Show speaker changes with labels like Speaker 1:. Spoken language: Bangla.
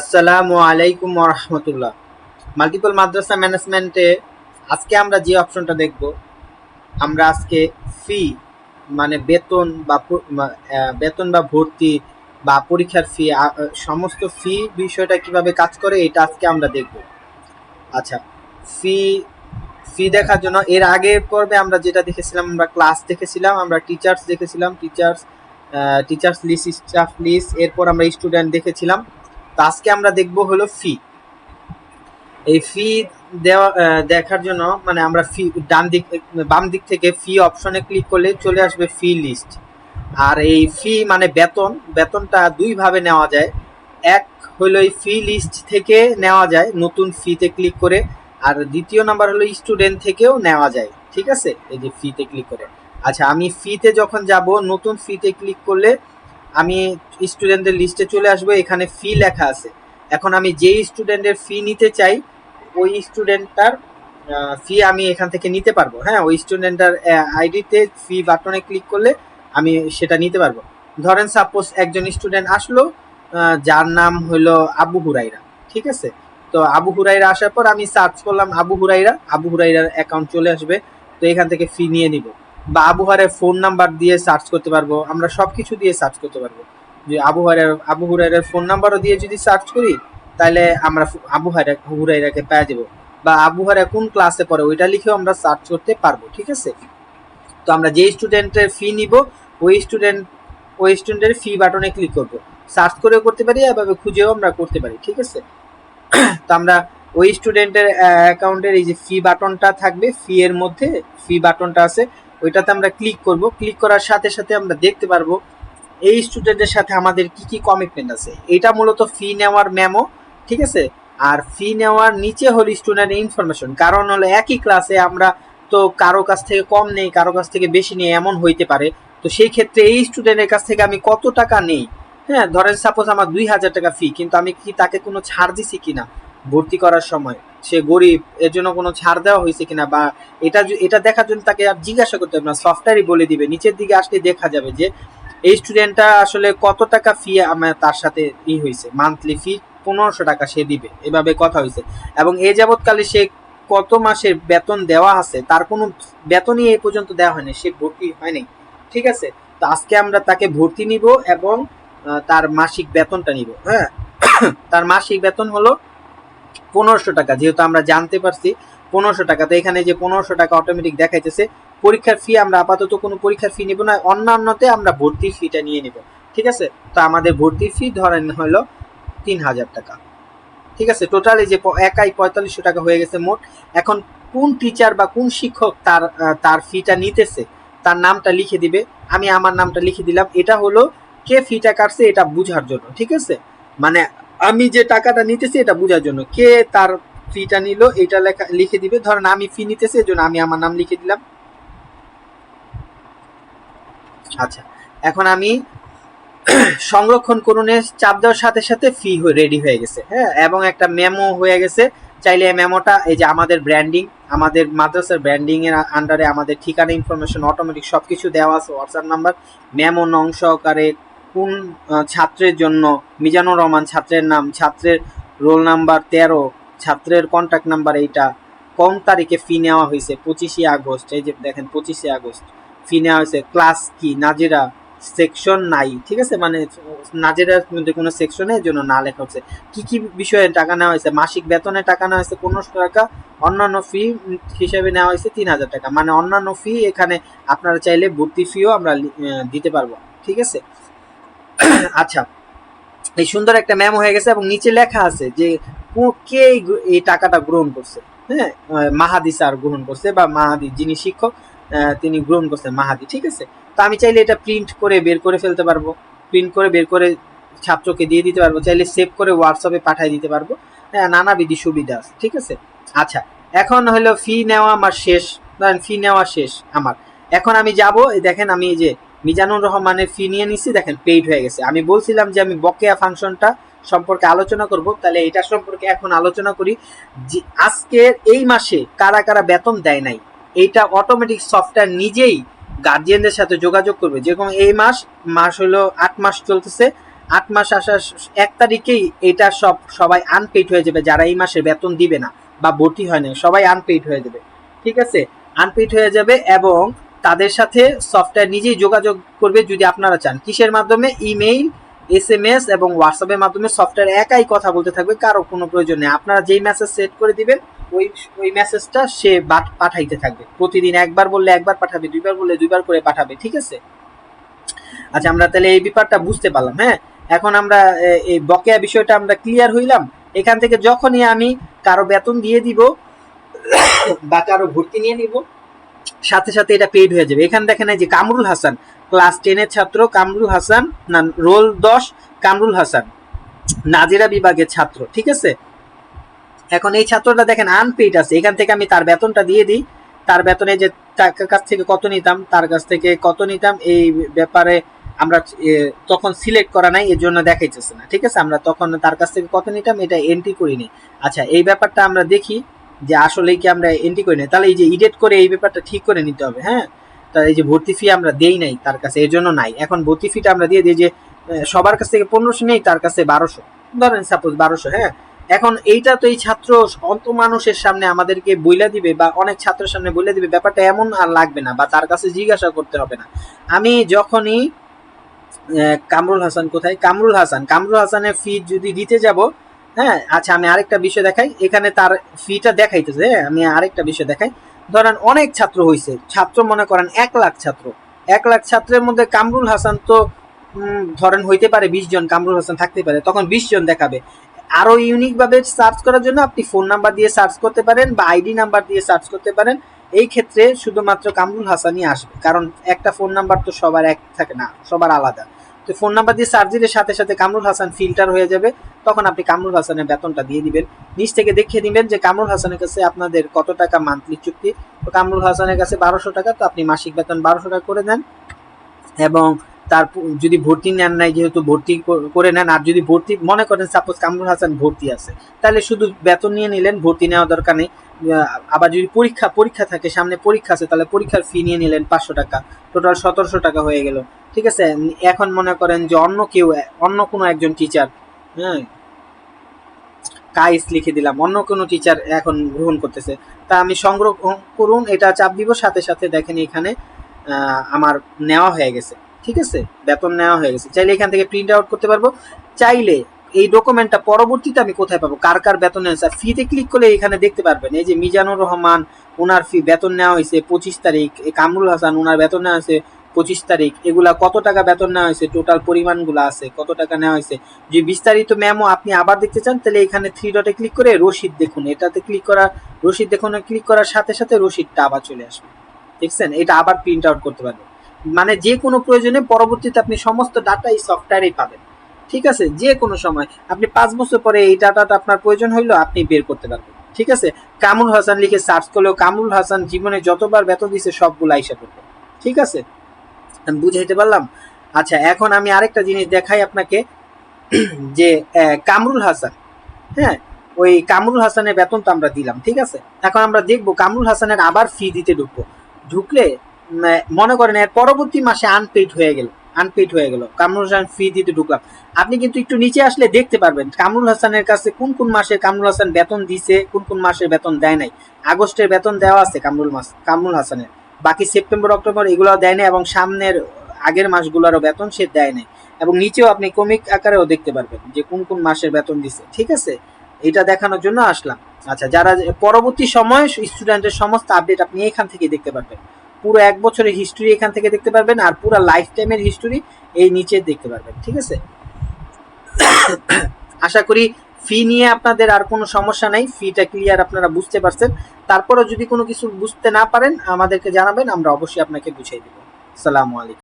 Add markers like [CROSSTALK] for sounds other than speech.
Speaker 1: আসসালামু আলাইকুম রহমতুল্লাহ। মাল্টিপল মাদ্রাসা ম্যানেজমেন্টে আজকে আমরা যে অপশনটা দেখব, আমরা আজকে ফি মানে বেতন বা বেতন বা ভর্তি বা পরীক্ষার ফি সমস্ত ফি বিষয়টা কীভাবে কাজ করে এটা আজকে আমরা দেখব। আচ্ছা ফি ফি দেখার জন্য এর আগের পর্বে আমরা যেটা দেখেছিলাম, আমরা ক্লাস দেখেছিলাম, আমরা টিচার্স দেখেছিলাম teachers teachers list staff list এরপর আমরা স্টুডেন্ট দেখেছিলাম। আজকে আমরা দেখব হলো ফি এই ফি দেওয়া দেখার জন্য মানে আমরা ফি ডান দিক, বাম দিক থেকে ফি অপশনে ক্লিক করলে চলে আসবে ফি লিস্ট আর এই ফি মানে বেতন, বেতনটা দুই ভাবে নেওয়া যায়। এক হলো এই ফি লিস্ট থেকে নেওয়া যায়, নতুন ফিতে ক্লিক করে। আর দ্বিতীয় নাম্বার হলো স্টুডেন্ট থেকেও নেওয়া যায়, ঠিক আছে? এই যে ফিতে ক্লিক করে। আচ্ছা আমি ফিতে যখন যাব, নতুন ফিতে ক্লিক করলে আমি স্টুডেন্টদের লিস্টে চলে আসব, এখানে ফি লেখা আছে। এখন আমি যেই স্টুডেন্টের ফি নিতে চাই, ওই স্টুডেন্টটার ফি আমি এখান থেকে নিতে পারব। হ্যাঁ ওই স্টুডেন্টটার আইডিতে ফি বাটনে ক্লিক করলে আমি সেটা নিতে পারব। ধরেন সাপোজ একজন স্টুডেন্ট আসলো যার নাম হলো আবু হুরাইরা ঠিক আছে? তো আবু হুরাইরা আসার পর আমি সার্চ করলাম আবু হুরাইরা আবু হুরাইরার অ্যাকাউন্ট চলে আসবে, তো এখান থেকে ফি নিয়ে নিব। বা আবু হুরাইরার ফোন নাম্বার দিয়ে সার্চ করতে পারব, আমরা সব কিছু দিয়ে সার্চ করতে পারব। যে আবু হুরাইরার আবু ফোন নাম্বারও দিয়ে যদি সার্চ করি, তাহলে আমরা আবু হুরাইরা হুরাইরাকে পেয়ে যাব। বা আবু হুরাইরা কোন ক্লাসে পড়ে, ওইটা লিখেও আমরা সার্চ করতে পারব, ঠিক আছে? তো আমরা যে স্টুডেন্টের ফি নিব, ওই স্টুডেন্ট ওই স্টুডেন্টের ফি বাটনে ক্লিক করব। সার্চ করেও করতে পারি, এভাবে খুঁজেও আমরা করতে পারি, ঠিক আছে? তো আমরা ওই স্টুডেন্টের অ্যাকাউন্টের এই যে ফি বাটনটা থাকবে ফি এর মধ্যে ফি বাটনটা আছে ওইটাতে আমরা ক্লিক করব। ক্লিক করার সাথে সাথে আমরা দেখতে পারব, এই স্টুডেন্টের সাথে আমাদের কি কি কমিটমেন্ট আছে। এটা মূলত ফি নেওয়ার মেমো ঠিক আছে? আর ফি নেওয়ার নিচে হলো স্টুডেন্টের ইনফরমেশন কারণ হলো একই ক্লাসে আমরা তো কারও কাছ থেকে কম নেই, কারও কাছ থেকে বেশি নেই, এমন হইতে পারে। তো সেই ক্ষেত্রে এই স্টুডেন্টের কাছ থেকে আমি কত টাকা নেই? হ্যাঁ ধরেন সাপোজ আমার দুই হাজার টাকা ফি কিন্তু আমি কি তাকে কোনো ছাড় দিছি কিনা? ভর্তি করার সময়। সে গরিব, এর জন্য কোনো ছাড় দেওয়া হয়েছে কিনা বা এটা এটা দেখার জন্য তাকে আর জিজ্ঞাসা করতে হবে না সফটওয়্যারই বলে দিবে, নিচের দিকে আসলে দেখা যাবে যে এই স্টুডেন্টটা আসলে কত টাকা ফি আমার তার সাথে ই হয়েছে মান্থলি ফি পনেরোশো টাকা সে দিবে, এভাবে কথা হয়েছে। এবং এ যাবৎকালে সে কত মাসের বেতন দেওয়া আছে, তার কোনো বেতনই এই পর্যন্ত দেওয়া হয়নি, সে ভর্তি হয়নি, ঠিক আছে? তো আজকে আমরা তাকে ভর্তি নিব এবং তার মাসিক বেতনটা নিব হ্যাঁ? [COUGHS] তার মাসিক বেতন হলো পনেরোশো টাকা, যেহেতু আমরা জানতে পারছি পনেরোশো টাকা, তো এখানে যে পনেরোশো টাকা অটোমেটিক দেখাইতেছে, পরীক্ষার ফি আমরা আপাতত কোনো পরীক্ষার ফি নিব না, অন্যান্যতে আমরা ভর্তির ফিটা নিয়ে নিব, ঠিক আছে? তো আমাদের ভর্তির ফি ধরেন হলো তিন হাজার টাকা, ঠিক আছে? টোটাল যে একাই পঁয়তাল্লিশশো টাকা হয়ে গেছে মোট, এখন কোন টিচার বা কোন শিক্ষক তার তার ফিটা নিতেছে, তার নামটা লিখে দিবে, আমি আমার নামটা লিখে দিলাম, এটা হলো কে ফিটা কাটছে এটা বুঝার জন্য, ঠিক আছে? মানে আমি যে টাকাটা নিতেছি এটা বোঝার জন্য। কে তার ফিটা নিল, এটা লেখা লিখে দিবে। ধরেন আমি ফি নিতেছি এজন্য আমি আমার নাম লিখে দিলাম। আচ্ছা এখন আমি [CLEARS THROAT] সংরক্ষণ করুনে চাপ দেওয়ার সাথে সাথে ফি রেডি হয়ে গেছে হ্যাঁ? এবং একটা মেমো হয়ে গেছে। চাইলে এই মেমোটা এই যে আমাদের ব্র্যান্ডিং আমাদের মাদ্রাসার ব্র্যান্ডিং এর আন্ডারে আমাদের ঠিকানা ইনফরমেশন অটোমেটিক সবকিছু দেওয়া আছে হোয়াটসঅ্যাপ নাম্বার মেমো নং সহকারে কোন ছাত্রের জন্য, মিজানুর রহমান ছাত্রের নাম, ছাত্রের রোল নাম্বার তেরো, ছাত্রের কন্ট্যাক্ট নাম্বার এইটা। কম তারিখে ফি নেওয়া হয়েছে, পঁচিশে আগস্ট, এই যে দেখেন, পঁচিশে আগস্ট। ফি নেওয়া হয়েছে ক্লাস কি? নাজিরা সেকশন নাই, ঠিক আছে? মানে নাজেরার মধ্যে কোনো সেকশনের জন্য না লেখা হচ্ছে কি কি বিষয়ে টাকা নেওয়া হয়েছে? মাসিক বেতনে টাকা নেওয়া হয়েছে, পনেরোশো টাকা, অন্যান্য ফি হিসেবে নেওয়া হয়েছে, তিন হাজার টাকা। মানে অন্যান্য ফি এখানে আপনারা চাইলে ভর্তি ফিও আমরা দিতে পারব, ঠিক আছে? [COUGHS] আচ্ছা এই সুন্দর একটা ম্যাম হয়ে গেছে এবং নিচে লেখা আছে যে কো- এই টাকাটা গ্রহণ করছে? হ্যাঁ মাহাদি স্যার গ্রহণ করছে বা মাহাদি যিনি শিক্ষক তিনি গ্রহণ করছেন মাহাদি, ঠিক আছে? তো আমি চাইলে এটা প্রিন্ট করে বের করে ফেলতে পারব প্রিন্ট করে বের করে ছাত্রকে দিয়ে দিতে পারব, চাইলে সেভ করে হোয়াটসঅ্যাপে পাঠিয়ে দিতে পারব হ্যাঁ নানাবিধি সুবিধা আছে, ঠিক আছে? আচ্ছা এখন হলো ফি নেওয়া আমার শেষ ধরেন ফি নেওয়া শেষ আমার। এখন আমি যাব দেখেন আমি যে মিজানুর রহমানের ফি নিয়ে নিচ্ছি দেখেন পেইড হয়ে গেছে। আমি বলছিলাম যে আমি বকেয়া ফাংশনটা সম্পর্কে আলোচনা করব, তাহলে এটা সম্পর্কে এখন আলোচনা করি যে আজকের এই মাসে কারা কারা বেতন দেয় নাই এইটা অটোমেটিক সফটওয়্যার নিজেই গার্জিয়ানদের সাথে যোগাযোগ করবে। যেরকম এই মাস মাস হলো আট মাস চলতেছে, আট মাস আসার এক তারিখেই এটা সব, সবাই আনপেইড হয়ে যাবে, যারা এই মাসে বেতন দিবে না বা ভর্তি হয় না সবাই আনপেইড হয়ে যাবে। ঠিক আছে? আনপেইড হয়ে যাবে এবং তাদের সাথে সফটওয়্যার নিজেই যোগাযোগ করবে যদি আপনারা চান। কিসের মাধ্যমে? ইমেইল এস এম এস এবং হোয়াটসঅ্যাপের মাধ্যমে সফটওয়্যার একাই কথা বলতে থাকবে, কারও কোনো প্রয়োজন নেই। আপনারা যেই মেসেজ সেট করে দিবেন, ওই ওই মেসেজটা সে পাঠাইতে থাকবে। প্রতিদিন একবার বললে একবার পাঠাবে, দুইবার বললে দুইবার করে পাঠাবে, ঠিক আছে? আচ্ছা আমরা তাহলে এই ব্যাপারটা বুঝতে পারলাম হ্যাঁ? এখন আমরা এই বকেয়া বিষয়টা আমরা ক্লিয়ার হইলাম। এখান থেকে যখনই আমি কারও বেতন দিয়ে দিব বা কারও ভর্তি নিয়ে নিব সাথে সাথে এটা পেইড হয়ে যাবে। এখানে দেখেন যে কামরুল হাসান ক্লাস টেনের ছাত্র কামরুল হাসান, না রোল দশ, কামরুল হাসান, নাজিরা বিভাগের ছাত্র, ঠিক আছে? এখন এই ছাত্রটা দেখেন আনপেইড আছে। এখান থেকে আমি তার বেতনটা দিয়ে দিই। তার বেতনে যে তার কাছ থেকে কত নিতাম, তার কাছ থেকে কত নিতাম, এই ব্যাপারে আমরা তখন সিলেক্ট করা নাই এর জন্য দেখাইতেছে না, ঠিক আছে? আমরা তখন তার কাছ থেকে কত নিতাম, এটা এন্ট্রি করিনি। আচ্ছা এই ব্যাপারটা আমরা দেখি। যে আসলেই কি আমরা এন্ট্রি করি না তাহলে এই যে ইডিট করে এই ব্যাপারটা ঠিক করে নিতে হবে হ্যাঁ? তা এই যে ভর্তি ফি আমরা দেই নাই তার কাছে, এর জন্য নাই। এখন ভর্তি ফিটা আমরা দিয়ে দিই যে সবার কাছ থেকে পনেরোশো নেই, তার কাছে বারোশো। ধরেন সাপোজ বারোশো হ্যাঁ? এখন এইটা তো এই ছাত্র অন্ত মানুষের সামনে আমাদেরকে বইলা দিবে বা অনেক ছাত্রের সামনে বইলা দিবে, ব্যাপারটা এমন আর লাগবে না বা তার কাছে জিজ্ঞাসা করতে হবে না। আমি যখনই কামরুল হাসান কোথায়? কামরুল হাসান, কামরুল হাসানের ফি যদি দিতে যাব হ্যাঁ আচ্ছা আমি আরেকটা বিষয় দেখাই। এখানে তার ফিটা দেখাইতেছে হ্যাঁ আমি আরেকটা বিষয় দেখাই। ধরেন অনেক ছাত্র হয়েছে ছাত্র মনে করেন এক লাখ ছাত্র। এক লাখ ছাত্রের মধ্যে কামরুল হাসান তো ধরেন হইতে পারে বিশ জন, কামরুল হাসান থাকতে পারে, তখন বিশ জন দেখাবে। আরও ইউনিকভাবে সার্চ করার জন্য আপনি ফোন নাম্বার দিয়ে সার্চ করতে পারেন বা আইডি নাম্বার দিয়ে সার্চ করতে পারেন। এই ক্ষেত্রে শুধুমাত্র কামরুল হাসানই আসবে, কারণ একটা ফোন নাম্বার তো সবার এক থাকে না, সবার আলাদা। তো ফোন নাম্বার দিয়ে সার্চ দিলে সাথে সাথে কামরুল হাসান ফিল্টার হয়ে যাবে, তখন আপনি কামরুল হাসানের বেতনটা দিয়ে দিবেন। নিচ থেকে দেখিয়ে দিবেন যে কামরুল হাসানের কাছে আপনাদের কত টাকা মান্থলি চুক্তি। তো কামরুল হাসানের কাছে বারোশো টাকা, তো আপনি মাসিক বেতন বারোশো টাকা করে দেন। এবং তার যদি ভর্তি নেন নাই, যেহেতু ভর্তি করে নেন, আর যদি ভর্তি, মনে করেন সাপোজ কামরুল হাসান ভর্তি আছে, তাহলে শুধু বেতন নিয়ে নিলেন, ভর্তি নেওয়া দরকার নেই। আবার যদি পরীক্ষা পরীক্ষা থাকে, সামনে পরীক্ষা আছে, তাহলে পরীক্ষার ফি নিয়ে নিলেন পাঁচশো টাকা। টোটাল সতেরোশো টাকা হয়ে গেল। ঠিক আছে? এখন মনে করেন যে অন্য কেউ, অন্য কোনো একজন টিচার হ্যাঁ কাইস লিখে দিলাম, অন্য কোনো টিচার এখন গ্রহণ করতেছে। তা আমি সংগ্রহ করুন, এটা চাপ দিব, সাথে সাথে দেখেন এখানে আমার নেওয়া হয়ে গেছে। ঠিক আছে? বেতন নেওয়া হয়ে গেছে। চাইলে এখান থেকে প্রিন্ট আউট করতে পারব। চাইলে এই ডকুমেন্টটা পরবর্তীতে আমি কোথায় পাবো? কার কার বেতন হয়েছে? ফিতে ক্লিক করলে এখানে দেখতে পারবেন, এই যে মিজানুর রহমান ওনার ফি বেতন নেওয়া হয়েছে পঁচিশ তারিখ কামরুল হাসান ওনার বেতন নেওয়া হয়েছে পঁচিশ তারিখ, এগুলা কত টাকা বেতন নেওয়া হয়েছে? টোটাল পরিমাণগুলো আছে, কত টাকা নেওয়া হয়েছে? যে বিস্তারিত ম্যামও আপনি আবার দেখতে চান, তাহলে এখানে থ্রি ডটে ক্লিক করে রসিদ দেখুন। এটাতে ক্লিক করা রসিদ দেখুন ক্লিক করার সাথে সাথে রসিদটা আবার চলে আসবে। দেখছেন? এটা আবার প্রিন্ট আউট করতে পারবেন। মানে যে কোনো প্রয়োজনে পরবর্তীতে আপনি সমস্ত ডাটা এই সফটওয়্যারেই পাবেন। ঠিক আছে? যে কোনো সময়। আপনি পাঁচ বছর পরে এই ডাটাটা আপনার প্রয়োজন হইল, আপনি বের করতে পারবেন। ঠিক আছে? কামরুল হাসান লিখে সার্চ করলেও কামরুল হাসান জীবনে যতবার বেতন দিছে, সবগুলো আইসা পড়বে। ঠিক আছে? আমি বুঝাইতে পারলাম? আচ্ছা এখন আমি আরেকটা জিনিস দেখাই আপনাকে। [CLEARS THROAT] যে কামরুল হাসান। হ্যাঁ? ওই কামরুল হাসানের বেতন তো আমরা দিলাম। ঠিক আছে? এখন আমরা দেখব কামরুল হাসানের আবার ফি দিতে ঢুকবো। ঢুকলে মনে করেন এর পরবর্তী মাসে আনপেইড হয়ে গেল আনপেইড হয়ে গেল। কামরুল হাসান ফি দিতে ঢুকলাম। আপনি কিন্তু একটু নিচে আসলে দেখতে পারবেন, কামরুল হাসানের কাছে কোন কোন মাসে কামরুল হাসান বেতন দিছে, কোন কোন মাসের বেতন দেয় নাই। আগস্টের বেতন দেওয়া আছে কামরুল মাস, কামরুল হাসানের। বাকি সেপ্টেম্বর, অক্টোবর এগুলো দেয় নাই এবং সামনের, আগের মাসগুলোরও বেতন সে দেয় নাই। এবং নিচেও আপনি কমিক আকারেও দেখতে পারবেন যে কোন কোন মাসের বেতন দিছে। ঠিক আছে? এটা দেখানোর জন্য আসলাম। আচ্ছা যারা পরবর্তী সময় স্টুডেন্টের সমস্ত আপডেট আপনি এখান থেকে দেখতে পারবেন। পুরো এক বছরের হিস্ট্রি এখান থেকে দেখতে পারবেন আর পুরো লাইফ টাইমের হিস্টোরি এই নিচে দেখতে পারবেন, ঠিক আছে? আশা করি ফি নিয়ে আপনাদের আর কোনো সমস্যা নাই ফিটা ক্লিয়ার আপনারা বুঝতে পারছেন। তারপরেও যদি কোনো কিছু বুঝতে না পারেন, আমাদেরকে জানাবেন, আমরা অবশ্যই আপনাকে বুঝিয়ে দেবো। সালামু আলাইকুম।